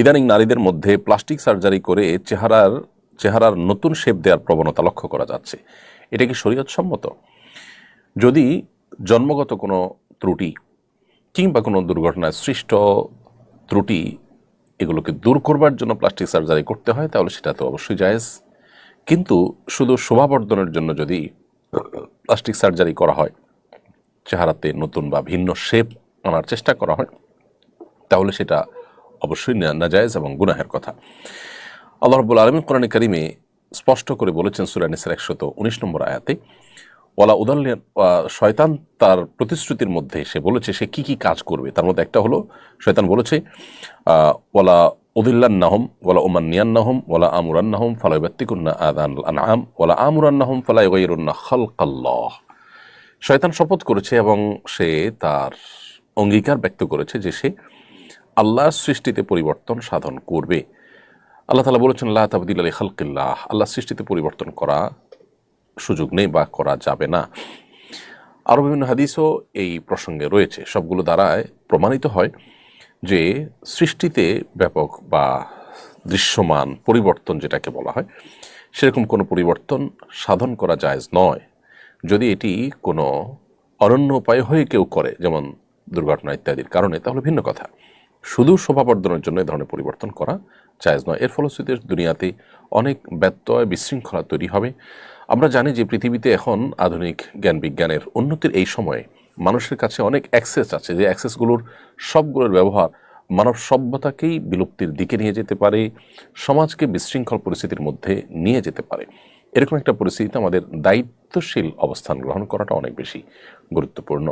ইদানিং নারীদের মধ্যে প্লাস্টিক সার্জারি করে চেহারার চেহারার নতুন শেপ দেওয়ার প্রবণতা লক্ষ্য করা যাচ্ছে। এটা কি শরীয়তসম্মত? যদি জন্মগত কোনো ত্রুটি কিংবা কোনো দুর্ঘটনায় সৃষ্ট ত্রুটি এগুলোকে দূর করবার জন্য প্লাস্টিক সার্জারি করতে হয়, তাহলে সেটা তো অবশ্যই জায়েজ। কিন্তু শুধু শোভাবর্ধনের জন্য যদি প্লাস্টিক সার্জারি করা হয়, চেহারাতে নতুন বা ভিন্ন শেপ আনার চেষ্টা করা হয়, তাহলে সেটা অবশ্যই নাজায়েজ এবং গুনাহের কথা। আল্লাহ রব্বুল আলমী কোরআন কারিমে স্পষ্ট করে বলেছেন সুরানিসের একশত উনিশ নম্বর আয়াতে, ওয়ালা উদাল্লিয়ান শয়তান তার প্রতিশ্রুতির মধ্যে সে বলেছে, সে কি কি কাজ করবে? তার মধ্যে একটা হলো, শয়তান বলেছে ওয়ালা উদিল্লান্নাহম, ওয়ালা উমান্নিয়ান্নাহম, ওয়ালা আমুরান্নাহম ফালাইবাত্তিকুন্না আদান আনআম, ওয়ালা আমুরান্নাহম ফালাইগাইরুন্না খালকাল্লাহ। শয়তান শপথ করেছে এবং সে তার অঙ্গীকার ব্যক্ত করেছে যে সে আল্লাহর সৃষ্টিতে পরিবর্তন সাধন করবে। আল্লাহ তালা বলেছেন আল্লাহ তাবদিল আলী খালকিল্লাহ। আল্লাহ সৃষ্টিতে পরিবর্তন করা সুযোগ নেই বা করা যাবে না। আরও বিভিন্ন হাদিসও এই প্রসঙ্গে রয়েছে। সবগুলো দ্বারায় প্রমাণিত হয় যে সৃষ্টিতে ব্যাপক বা দৃশ্যমান পরিবর্তন যেটাকে বলা হয়, সেরকম কোনো পরিবর্তন সাধন করা জায়েজ নয়। যদি এটি কোনো অনন্য উপায় হয়ে কেউ করে, যেমন দুর্ঘটনা ইত্যাদির কারণে, তাহলে ভিন্ন কথা। শুধু শোভাবর্ধনের জন্য এ ধরনের পরিবর্তন করা জায়েজ নয়। এর ফলশ্রুতিতে দুনিয়াতে অনেক ব্যত্যয় বিশৃঙ্খলা তৈরি হবে। আমরা জানি যে পৃথিবীতে এখন আধুনিক জ্ঞান বিজ্ঞানের উন্নতির এই সময়ে মানুষের কাছে অনেক অ্যাক্সেস আছে যে অ্যাক্সেসগুলোর সবগুলোর ব্যবহার মানব সভ্যতাকেই বিলুপ্তির দিকে নিয়ে যেতে পারে, সমাজকে বিশৃঙ্খল পরিস্থিতির মধ্যে নিয়ে যেতে পারে। এরকম একটা পরিস্থিতিতে আমাদের দায়িত্বশীল অবস্থান গ্রহণ করাটা অনেক বেশি গুরুত্বপূর্ণ।